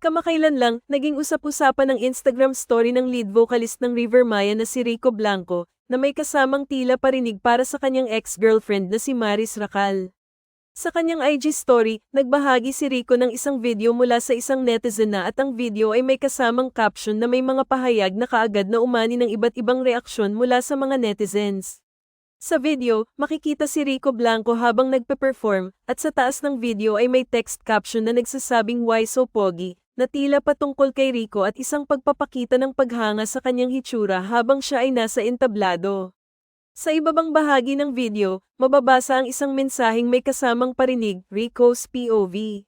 Kamakailan lang, naging usap-usapan ng Instagram story ng lead vocalist ng River Maya na si Rico Blanco, na may kasamang tila parinig para sa kanyang ex-girlfriend na si Maris Racal. Sa kanyang IG story, nagbahagi si Rico ng isang video mula sa isang netizen na at ang video ay may kasamang caption na may mga pahayag na kaagad na umani ng iba't ibang reaksyon mula sa mga netizens. Sa video, makikita si Rico Blanco habang nagpe-perform, at sa taas ng video ay may text caption na nagsasabing why so pogi, na tila patungkol kay Rico at isang pagpapakita ng paghanga sa kanyang hitsura habang siya ay nasa entablado. Sa ibabang bahagi ng video, mababasa ang isang mensaheng may kasamang parinig, Rico's POV.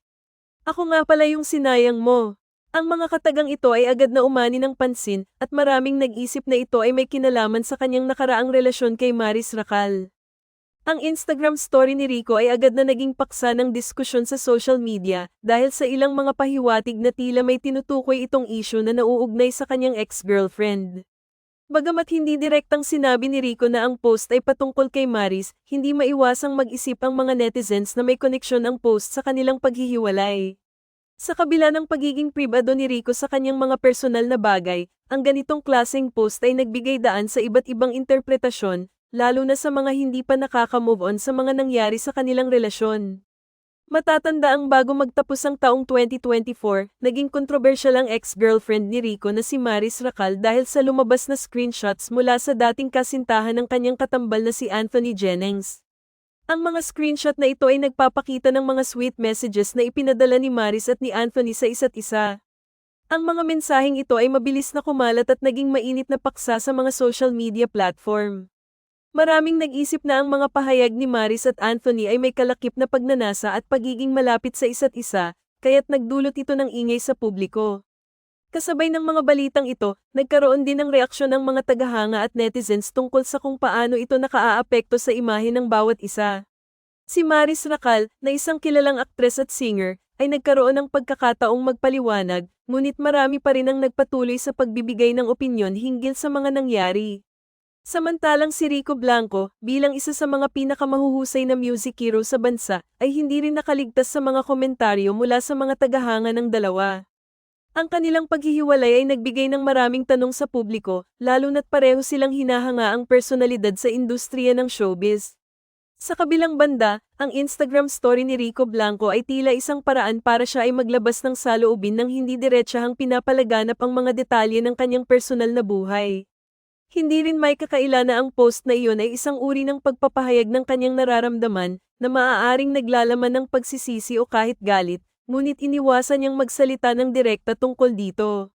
Ako nga pala yung sinayang mo. Ang mga katagang ito ay agad na umani ng pansin, at maraming nag-isip na ito ay may kinalaman sa kanyang nakaraang relasyon kay Maris Racal. Ang Instagram story ni Rico ay agad na naging paksa ng diskusyon sa social media dahil sa ilang mga pahiwatig na tila may tinutukoy itong issue na nauugnay sa kanyang ex-girlfriend. Bagamat hindi direktang sinabi ni Rico na ang post ay patungkol kay Maris, hindi maiwasang mag-isip ang mga netizens na may koneksyon ang post sa kanilang paghihiwalay. Sa kabila ng pagiging pribado ni Rico sa kanyang mga personal na bagay, ang ganitong klaseng post ay nagbigay daan sa iba't ibang interpretasyon, lalo na sa mga hindi pa nakaka-move on sa mga nangyari sa kanilang relasyon. Matatanda ang bago magtapos ang taong 2024, naging kontrobersyal ang ex-girlfriend ni Rico na si Maris Racal dahil sa lumabas na screenshots mula sa dating kasintahan ng kanyang katambal na si Anthony Jennings. Ang mga screenshot na ito ay nagpapakita ng mga sweet messages na ipinadala ni Maris at ni Anthony sa isa't isa. Ang mga mensaheng ito ay mabilis na kumalat at naging mainit na paksa sa mga social media platform. Maraming nag-isip na ang mga pahayag ni Maris at Anthony ay may kalakip na pagnanasa at pagiging malapit sa isa't isa, kaya't nagdulot ito ng ingay sa publiko. Kasabay ng mga balitang ito, nagkaroon din ng reaksyon ng mga tagahanga at netizens tungkol sa kung paano ito nakaaapekto sa imahe ng bawat isa. Si Maris Racal, na isang kilalang aktres at singer, ay nagkaroon ng pagkakataong magpaliwanag, ngunit marami pa rin ang nagpatuloy sa pagbibigay ng opinyon hinggil sa mga nangyari. Samantalang si Rico Blanco, bilang isa sa mga pinakamahuhusay na music hero sa bansa, ay hindi rin nakaligtas sa mga komentaryo mula sa mga tagahanga ng dalawa. Ang kanilang paghihiwalay ay nagbigay ng maraming tanong sa publiko, lalo na't pareho silang hinahanga ang personalidad sa industriya ng showbiz. Sa kabilang banda, ang Instagram story ni Rico Blanco ay tila isang paraan para siya ay maglabas ng saloobin ng hindi diretsahang pinapalaganap ang mga detalye ng kanyang personal na buhay. Hindi rin may kakaila na ang post na iyon ay isang uri ng pagpapahayag ng kanyang nararamdaman na maaaring naglalaman ng pagsisisi o kahit galit, ngunit iniwasan niyang magsalita ng direkta tungkol dito.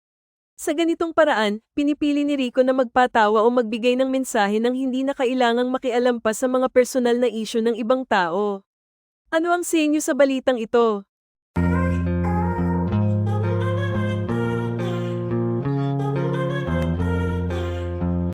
Sa ganitong paraan, pinipili ni Rico na magpatawa o magbigay ng mensahe nang hindi na kailangang makialam pa sa mga personal na isyu ng ibang tao. Ano ang senyo sa balitang ito?